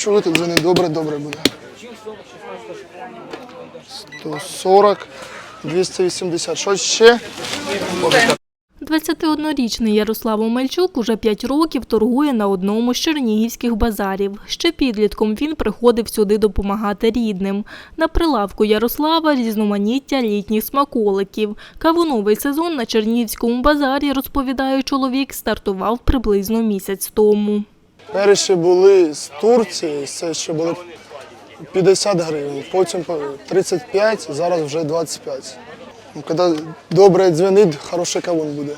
Чуєте, дзвони, добре, добре буде. 140, 280. Щось ще? 21-річний Ярослав Омельчук уже 5 років торгує на одному з чернігівських базарів. Ще підлітком він приходив сюди допомагати рідним. На прилавку Ярослава різноманіття літніх смаколиків. Кавуновий сезон на Чернігівському базарі, розповідає чоловік, стартував приблизно місяць тому. Перші були з Турції, це ще були 50 гривень, потім 35, зараз вже 25. Ну, Коли добре дзвонить, хороший кавун буде.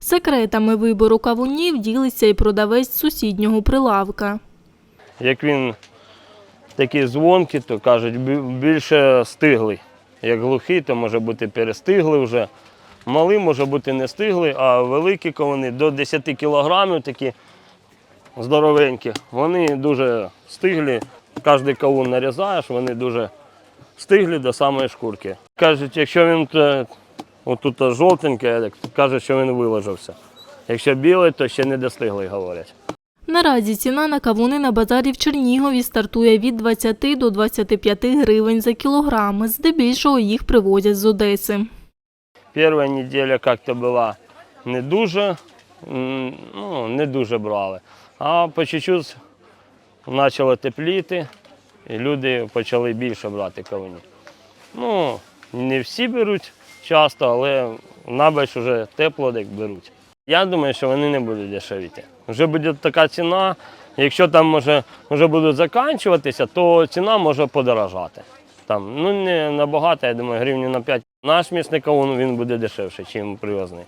Секретами вибору кавунів ділиться і продавець сусіднього прилавка. Як він такий дзвонкий, то кажуть, більше стиглий. Як глухий, то може бути перестиглий вже. Малий може бути не стиглий, а великі кавуни до 10 кілограмів такі здоровенькі. Вони дуже стиглі. Кожний кавун нарізаєш, вони дуже стиглі до самої шкурки. Кажуть, якщо він отут жовтенький, як кажуть, що він виложився. Якщо білий, то ще не достиглий, говорять. Наразі ціна на кавуни на базарі в Чернігові стартує від 20 до 25 гривень за кілограм. Здебільшого їх привозять з Одеси. Перша неділя як-то була не дуже, ну, не дуже брали. А по чуть-чуть почало тепліти, і люди почали більше брати кавунів. Ну, не всі беруть часто, але набач вже тепло так беруть. Я думаю, що вони не будуть дешевіти. Вже буде така ціна. Якщо там може, вже будуть закінчуватися, то ціна може подорожати. Там, ну не набагато, я думаю, гривні на 5. Наш місний кавун він буде дешевше, ніж привозний.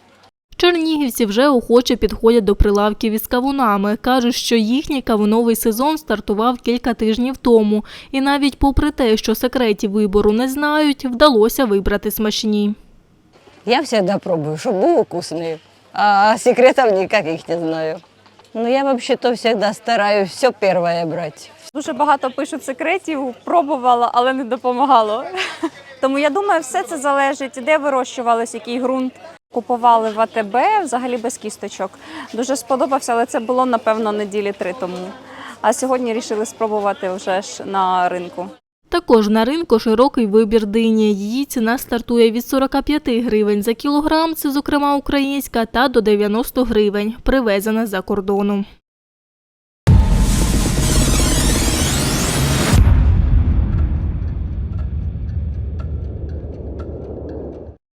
Чернігівці вже охоче підходять до прилавків із кавунами. Кажуть, що їхній кавуновий сезон стартував кілька тижнів тому. І навіть попри те, що секретів вибору не знають, вдалося вибрати смачні. Я всегда пробую, чтобы был вкусный. А секретов никаких не знаю. Но я вообще-то всегда стараюсь все первое брать. Дуже багато пишуть секретів, пробувала, але не допомагало. Тому я думаю, все це залежить, де вирощувалось, який ґрунт. Купували в АТБ взагалі без кісточок. Дуже сподобався, але це було напевно неділі три тому. А сьогодні вирішили спробувати вже ж на ринку. Також на ринку широкий вибір дині. Її ціна стартує від 45 гривень за кілограм, це зокрема українська, та до 90 гривень, привезена за кордону.